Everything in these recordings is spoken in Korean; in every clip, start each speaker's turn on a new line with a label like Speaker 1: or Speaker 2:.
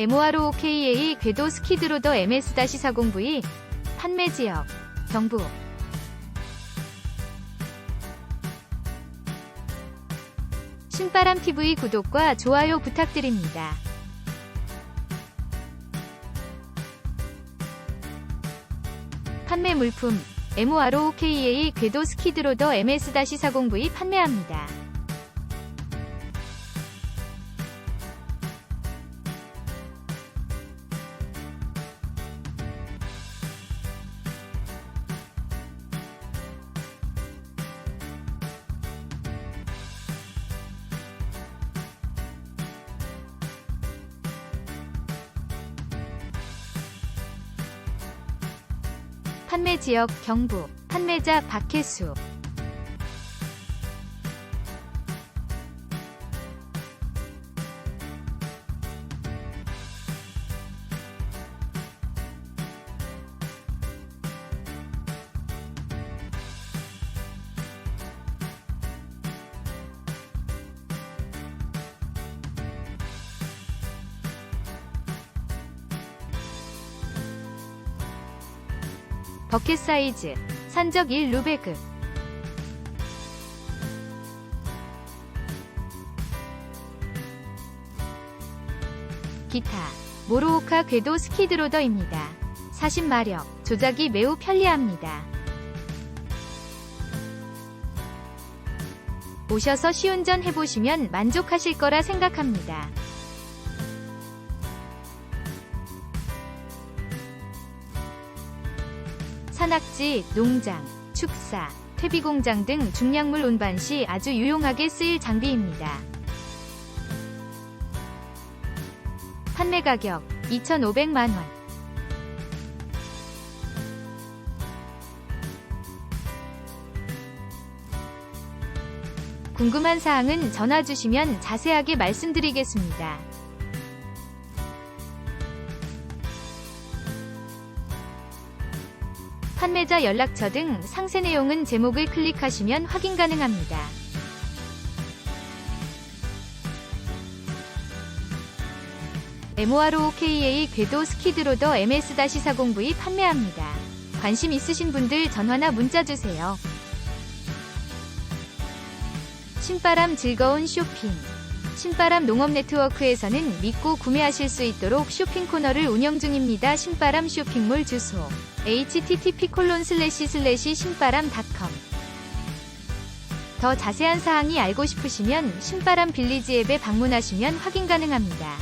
Speaker 1: MOROKA 궤도 스키드로더 MS-40V 판매 지역 경부 신바람 TV 구독과 좋아요 부탁드립니다. 판매 물품 MOROKA 궤도 스키드로더 MS-40V 판매합니다. 판매 지역 경부 판매자 박혜수 버켓 사이즈 산적 1 루베그 기타 모로오카 궤도 스키드로더입니다. 40마력 조작이 매우 편리합니다. 오셔서 시운전 해보시면 만족하실 거라 생각합니다. 산악지, 농장, 축사, 퇴비공장 등 중량물 운반 시 아주 유용하게 쓰일 장비입니다. 판매 가격 2,500만 원. 궁금한 사항은 전화 주시면 자세하게 말씀드리겠습니다. 판매자 연락처 등 상세 내용은 제목을 클릭하시면 확인 가능합니다. MOROKA 궤도 스키드로더 MS-40V 판매합니다. 관심 있으신 분들 전화나 문자 주세요. 신바람 즐거운 쇼핑. 신바람 농업 네트워크에서는 믿고 구매하실 수 있도록 쇼핑 코너를 운영 중입니다. 신바람 쇼핑몰 주소 http 신바람닷컴 더 자세한 사항이 알고 싶으시면 신바람 빌리지 앱에 방문하시면 확인 가능합니다.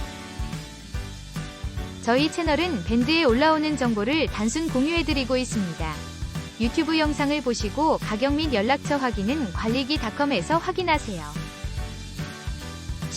Speaker 1: 저희 채널은 밴드에 올라오는 정보를 단순 공유해드리고 있습니다. 유튜브 영상을 보시고 가격 및 연락처 확인은 관리기닷컴에서 확인하세요.